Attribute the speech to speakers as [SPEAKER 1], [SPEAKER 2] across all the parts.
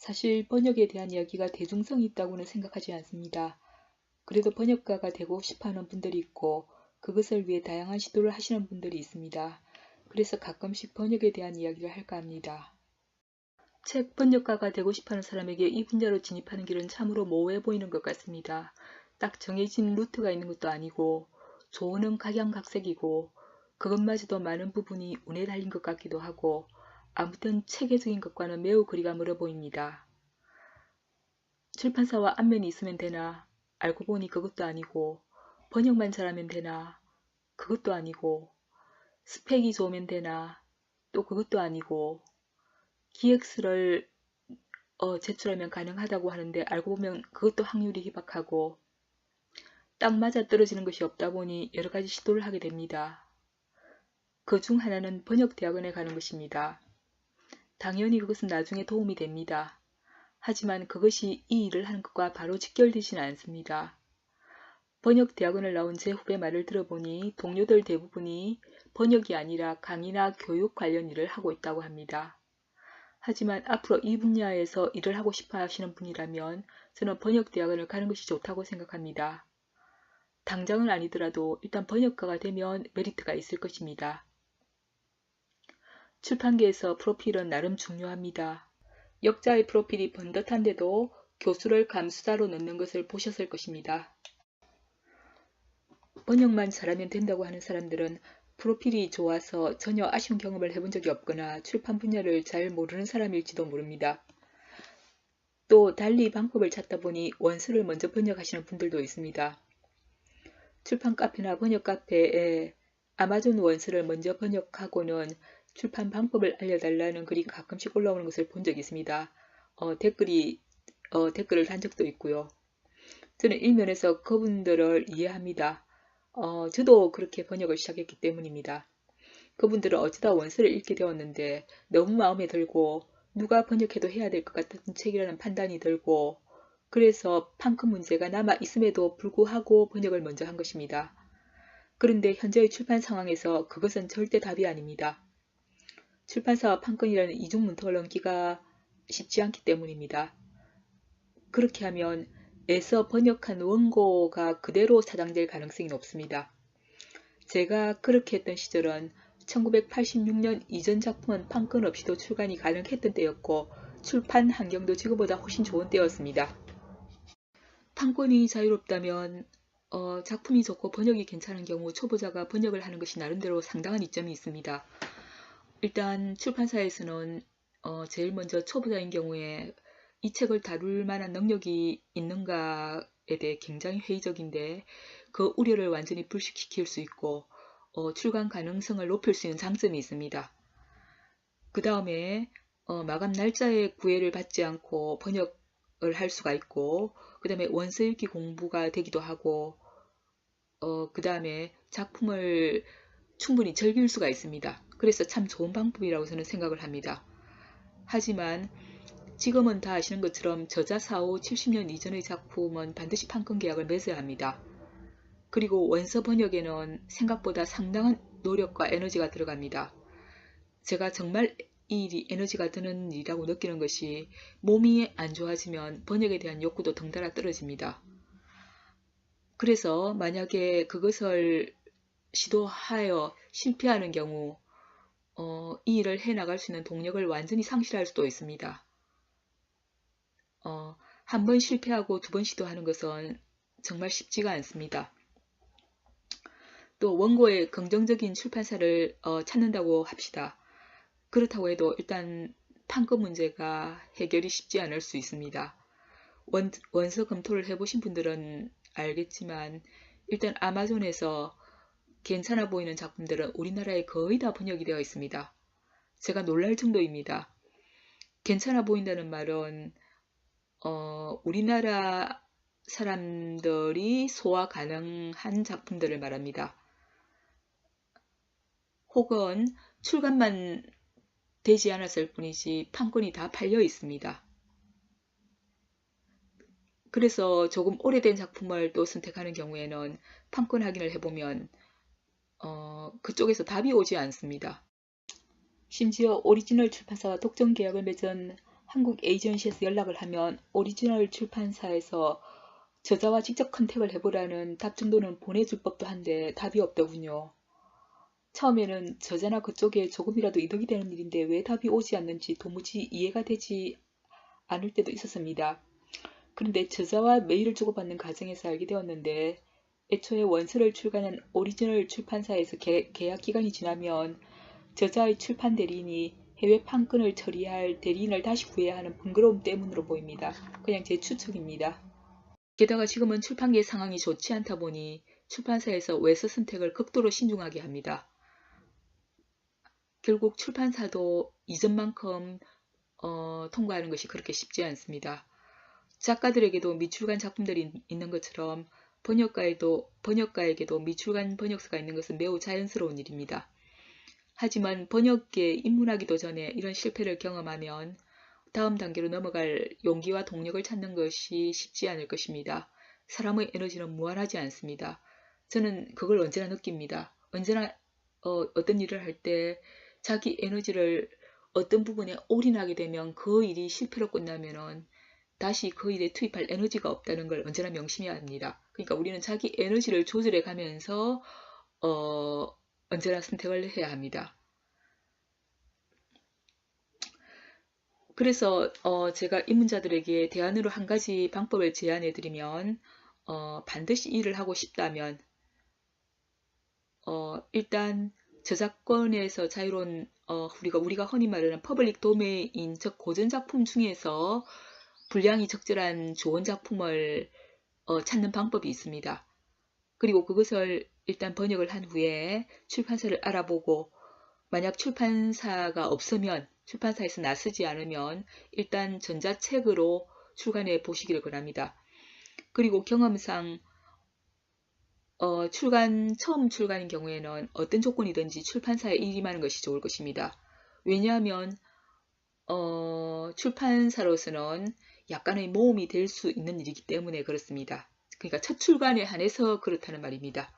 [SPEAKER 1] 사실 번역에 대한 이야기가 대중성이 있다고는 생각하지 않습니다. 그래도 번역가가 되고 싶어하는 분들이 있고 그것을 위해 다양한 시도를 하시는 분들이 있습니다. 그래서 가끔씩 번역에 대한 이야기를 할까 합니다. 책 번역가가 되고 싶어하는 사람에게 이 분야로 진입하는 길은 참으로 모호해 보이는 것 같습니다. 딱 정해진 루트가 있는 것도 아니고 조언은 각양각색이고 그것마저도 많은 부분이 운에 달린 것 같기도 하고 아무튼 체계적인 것과는 매우 거리가 멀어 보입니다. 출판사와 안면이 있으면 되나 알고 보니 그것도 아니고 번역만 잘하면 되나 그것도 아니고 스펙이 좋으면 되나 또 그것도 아니고 기획서를 어, 제출하면 가능하다고 하는데 알고 보면 그것도 확률이 희박하고 딱 맞아 떨어지는 것이 없다 보니 여러 가지 시도를 하게 됩니다. 그 중 하나는 번역대학원에 가는 것입니다. 당연히 그것은 나중에 도움이 됩니다. 하지만 그것이 이 일을 하는 것과 바로 직결되지는 않습니다. 번역 대학원을 나온 제 후배 말을 들어보니 동료들 대부분이 번역이 아니라 강의나 교육 관련 일을 하고 있다고 합니다. 하지만 앞으로 이 분야에서 일을 하고 싶어 하시는 분이라면 저는 번역 대학원을 가는 것이 좋다고 생각합니다. 당장은 아니더라도 일단 번역가가 되면 메리트가 있을 것입니다. 출판계에서 프로필은 나름 중요합니다. 역자의 프로필이 번듯한데도 교수를 감수자로 넣는 것을 보셨을 것입니다. 번역만 잘하면 된다고 하는 사람들은 프로필이 좋아서 전혀 아쉬운 경험을 해본 적이 없거나 출판 분야를 잘 모르는 사람일지도 모릅니다. 또 달리 방법을 찾다 보니 원서를 먼저 번역하시는 분들도 있습니다. 출판 카페나 번역 카페에 아마존 원서를 먼저 번역하고는 출판 방법을 알려달라는 글이 가끔씩 올라오는 것을 본 적이 있습니다. 어, 댓글이 어, 댓글을 단 적도 있고요. 저는 일면에서 그분들을 이해합니다. 어, 저도 그렇게 번역을 시작했기 때문입니다. 그분들은 어쩌다 원서를 읽게 되었는데 너무 마음에 들고 누가 번역해도 해야 될 것 같은 책이라는 판단이 들고 그래서 판크 문제가 남아 있음에도 불구하고 번역을 먼저 한 것입니다. 그런데 현재의 출판 상황에서 그것은 절대 답이 아닙니다. 출판사와 판권이라는 이중문턱을 넘기가 쉽지 않기 때문입니다. 그렇게 하면 애서 번역한 원고가 그대로 사장될 가능성이 높습니다. 제가 그렇게 했던 시절은 1986년 이전 작품은 판권 없이도 출간이 가능했던 때였고 출판 환경도 지금보다 훨씬 좋은 때였습니다. 판권이 자유롭다면 어, 작품이 좋고 번역이 괜찮은 경우 초보자가 번역을 하는 것이 나름대로 상당한 이점이 있습니다. 일단 출판사에서는 어, 제일 먼저 초보자인 경우에 이 책을 다룰 만한 능력이 있는가에 대해 굉장히 회의적인데 그 우려를 완전히 불식시킬 수 있고 어, 출간 가능성을 높일 수 있는 장점이 있습니다. 그 다음에 어, 마감 날짜에 구애를 받지 않고 번역을 할 수가 있고 그 다음에 원서 읽기 공부가 되기도 하고 어, 그 다음에 작품을 충분히 즐길 수가 있습니다. 그래서 참 좋은 방법이라고 저는 생각을 합니다. 하지만 지금은 다 아시는 것처럼 저자 사후 70년 이전의 작품은 반드시 판권 계약을 맺어야 합니다. 그리고 원서 번역에는 생각보다 상당한 노력과 에너지가 들어갑니다. 제가 정말 이 일이 에너지가 드는 일이라고 느끼는 것이 몸이 안 좋아지면 번역에 대한 욕구도 덩달아 떨어집니다. 그래서 만약에 그것을 시도하여 실패하는 경우 어, 이 일을 해나갈 수 있는 동력을 완전히 상실할 수도 있습니다. 어, 한 번 실패하고 두 번 시도하는 것은 정말 쉽지가 않습니다. 또 원고의 긍정적인 출판사를 어, 찾는다고 합시다. 그렇다고 해도 일단 판권 문제가 해결이 쉽지 않을 수 있습니다. 원, 원서 검토를 해보신 분들은 알겠지만 일단 아마존에서 괜찮아 보이는 작품들은 우리나라에 거의 다 번역이 되어 있습니다. 제가 놀랄 정도입니다. 괜찮아 보인다는 말은 어, 우리나라 사람들이 소화 가능한 작품들을 말합니다. 혹은 출간만 되지 않았을 뿐이지 판권이 다 팔려 있습니다. 그래서 조금 오래된 작품을 또 선택하는 경우에는 판권 확인을 해보면 어, 그쪽에서 답이 오지 않습니다. 심지어 오리지널 출판사와 독점 계약을 맺은 한국 에이전시에서 연락을 하면 오리지널 출판사에서 저자와 직접 컨택을 해보라는 답 정도는 보내줄 법도 한데 답이 없더군요. 처음에는 저자나 그쪽에 조금이라도 이득이 되는 일인데 왜 답이 오지 않는지 도무지 이해가 되지 않을 때도 있었습니다. 그런데 저자와 메일을 주고받는 과정에서 알게 되었는데 애초에 원서를 출간한 오리지널 출판사에서 개, 계약 기간이 지나면 저자의 출판 대리인이 해외 판권을 처리할 대리인을 다시 구해야 하는 번거로움 때문으로 보입니다. 그냥 제 추측입니다. 게다가 지금은 출판계 상황이 좋지 않다 보니 출판사에서 외서 선택을 극도로 신중하게 합니다. 결국 출판사도 이전만큼 어, 통과하는 것이 그렇게 쉽지 않습니다. 작가들에게도 미출간 작품들이 있는 것처럼 번역가에도, 번역가에게도 미출간 번역서가 있는 것은 매우 자연스러운 일입니다. 하지만 번역계에 입문하기도 전에 이런 실패를 경험하면 다음 단계로 넘어갈 용기와 동력을 찾는 것이 쉽지 않을 것입니다. 사람의 에너지는 무한하지 않습니다. 저는 그걸 언제나 느낍니다. 언제나 어, 어떤 일을 할 때 자기 에너지를 어떤 부분에 올인하게 되면 그 일이 실패로 끝나면은 다시 그 일에 투입할 에너지가 없다는 걸 언제나 명심해야 합니다. 그러니까 우리는 자기 에너지를 조절해 가면서 어, 언제나 선택을 해야 합니다. 그래서 어, 제가 입문자들에게 대안으로 한 가지 방법을 제안해 드리면 어, 반드시 일을 하고 싶다면 어, 일단 저작권에서 자유로운 어, 우리가 우리가 흔히 말하는 퍼블릭 도메인 즉 고전 작품 중에서 분량이 적절한 좋은 작품을 어, 찾는 방법이 있습니다. 그리고 그것을 일단 번역을 한 후에 출판사를 알아보고 만약 출판사가 없으면 출판사에서 나서지 않으면 일단 전자책으로 출간해 보시기를 권합니다. 그리고 경험상 어, 출간 처음 출간인 경우에는 어떤 조건이든지 출판사에 일임하는 것이 좋을 것입니다. 왜냐하면 어, 출판사로서는 약간의 모험이 될 수 있는 일이기 때문에 그렇습니다. 그러니까 첫 출간에 한해서 그렇다는 말입니다.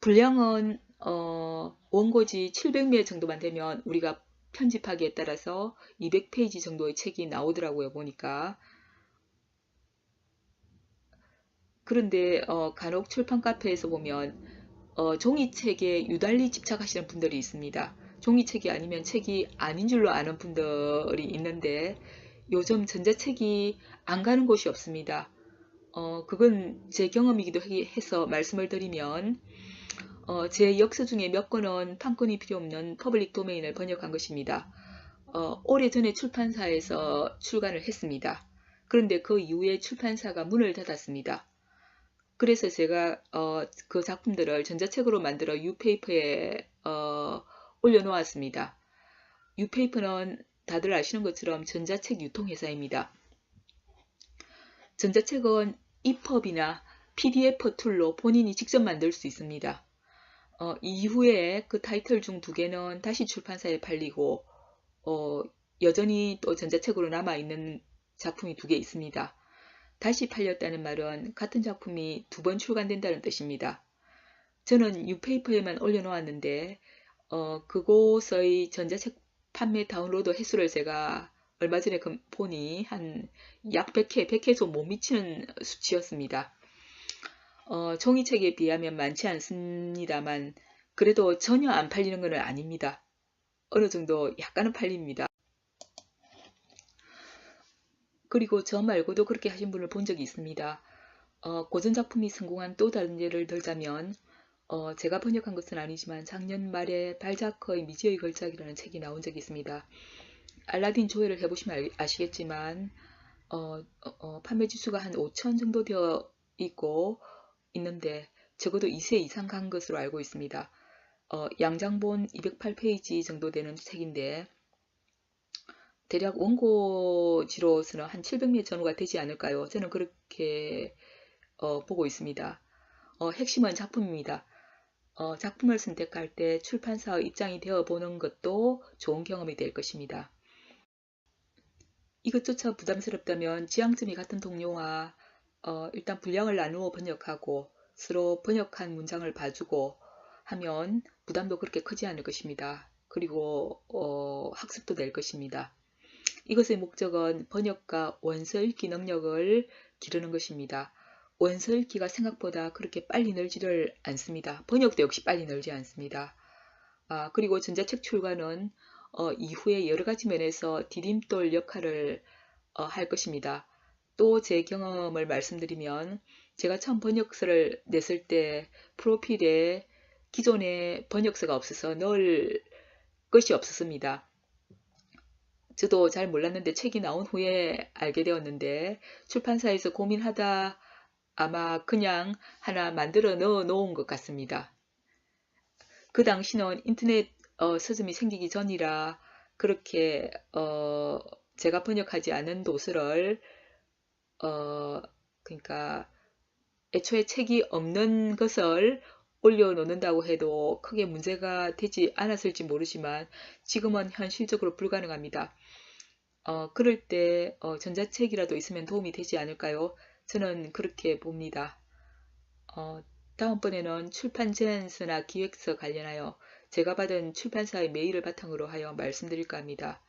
[SPEAKER 1] 분량은 어, 원고지 700매 정도만 되면 우리가 편집하기에 따라서 200페이지 정도의 책이 나오더라고요. 보니까. 그런데 어, 간혹 출판 카페에서 보면 어, 종이책에 유달리 집착하시는 분들이 있습니다. 종이책이 아니면 책이 아닌 줄로 아는 분들이 있는데 요즘 전자책이 안 가는 곳이 없습니다. 어, 그건 제 경험이기도 해서 말씀을 드리면 어, 제 역사 중에 몇 권은 판권이 필요 없는 퍼블릭 도메인을 번역한 것입니다. 어, 오래전에 출판사에서 출간을 했습니다. 그런데 그 이후에 출판사가 문을 닫았습니다. 그래서 제가 어, 그 작품들을 전자책으로 만들어 유페이퍼에 어, 올려놓았습니다. 유페이퍼는 다들 아시는 것처럼 전자책 유통회사입니다. 전자책은 EPUB이나 PDF 툴로 본인이 직접 만들 수 있습니다. 어, 이후에 그 타이틀 중 두 개는 다시 출판사에 팔리고 어, 여전히 또 전자책으로 남아있는 작품이 두 개 있습니다. 다시 팔렸다는 말은 같은 작품이 두 번 출간된다는 뜻입니다. 저는 유페이퍼에만 올려놓았는데 어, 그곳의 전자책 판매 다운로드 횟수를 제가 얼마 전에 그 보니 한 약 100회, 100회도 못 미치는 수치였습니다. 어, 종이책에 비하면 많지 않습니다만 그래도 전혀 안 팔리는 것은 아닙니다. 어느 정도 약간은 팔립니다. 그리고 저 말고도 그렇게 하신 분을 본 적이 있습니다. 어, 고전 작품이 성공한 또 다른 예를 들자면 어, 제가 번역한 것은 아니지만 작년 말에 발자크의 미지의 걸작이라는 책이 나온 적이 있습니다. 알라딘 조회를 해보시면 아시겠지만 어, 어, 어 판매 지수가 한 5천 정도 되어 있고 있는데 적어도 2세 이상 간 것으로 알고 있습니다. 어, 양장본 208페이지 정도 되는 책인데 대략 원고지로서는 한 700매 전후가 되지 않을까요? 저는 그렇게 어, 보고 있습니다. 어, 핵심은 작품입니다. 어, 작품을 선택할 때 출판사의 입장이 되어 보는 것도 좋은 경험이 될 것입니다. 이것조차 부담스럽다면 지향점이 같은 동료와 어, 일단 분량을 나누어 번역하고 서로 번역한 문장을 봐주고 하면 부담도 그렇게 크지 않을 것입니다. 그리고 어, 학습도 될 것입니다. 이것의 목적은 번역과 원서 읽기 능력을 기르는 것입니다. 원서 읽기가 생각보다 그렇게 빨리 늘지를 않습니다. 번역도 역시 빨리 늘지 않습니다. 아, 그리고 전자책 출간은 어, 이후에 여러 가지 면에서 디딤돌 역할을 어, 할 것입니다. 또 제 경험을 말씀드리면 제가 처음 번역서를 냈을 때 프로필에 기존에 번역서가 없어서 넣을 것이 없었습니다. 저도 잘 몰랐는데 책이 나온 후에 알게 되었는데 출판사에서 고민하다 아마 그냥 하나 만들어 넣어 놓은 것 같습니다. 그 당시는 인터넷 어, 서점이 생기기 전이라 그렇게 어, 제가 번역하지 않은 도서를 어, 그러니까 애초에 책이 없는 것을 올려놓는다고 해도 크게 문제가 되지 않았을지 모르지만 지금은 현실적으로 불가능합니다. 어, 그럴 때 어, 전자책이라도 있으면 도움이 되지 않을까요? 저는 그렇게 봅니다. 어, 다음번에는 출판 제안서나 기획서 관련하여 제가 받은 출판사의 메일을 바탕으로 하여 말씀드릴까 합니다.